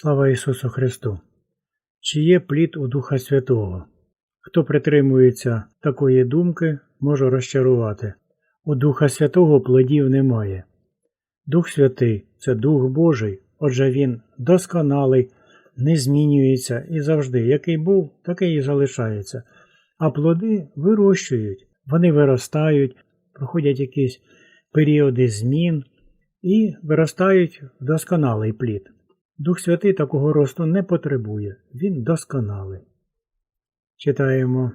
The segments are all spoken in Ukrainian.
Слава Ісусу Христу! Чи є плід у Духа Святого? Хто притримується такої думки, може розчарувати. У Духа Святого плодів немає. Дух Святий це Дух Божий, отже Він досконалий, не змінюється і завжди, який був, такий і залишається. А плоди вирощують, вони виростають, проходять якісь періоди змін і виростають в досконалий плід. Дух Святий такого росту не потребує, він досконалий. Читаємо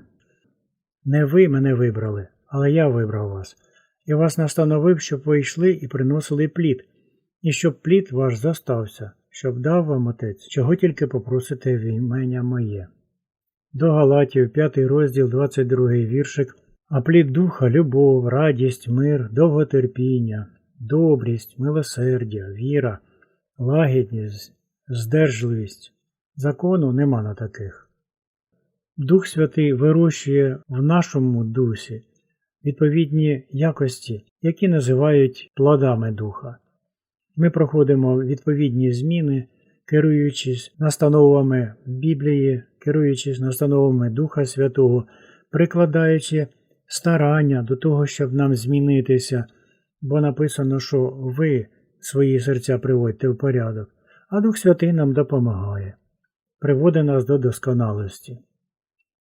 Не ви мене вибрали, але я вибрав вас, і вас настановив, щоб ви йшли і приносили плід, і щоб плід ваш зостався, щоб дав вам Отець, чого тільки попросите в імення моє. До Галатів, 5 розділ, 22 віршик. А плід духа, любов, радість, мир, довготерпіння, добрість, милосердя, віра, лагідність, здержливість. Закону нема на таких. Дух Святий вирощує в нашому дусі відповідні якості, які називають плодами духа. Ми проходимо відповідні зміни, керуючись настановами Біблії, керуючись настановами Духа Святого, прикладаючи старання до того, щоб нам змінитися, бо написано, що ви свої серця приводьте в порядок, а Дух Святий нам допомагає, приводить нас до досконалості.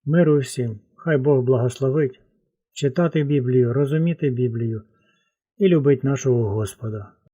Миру всім, хай Бог благословить, читати Біблію, розуміти Біблію і любить нашого Господа.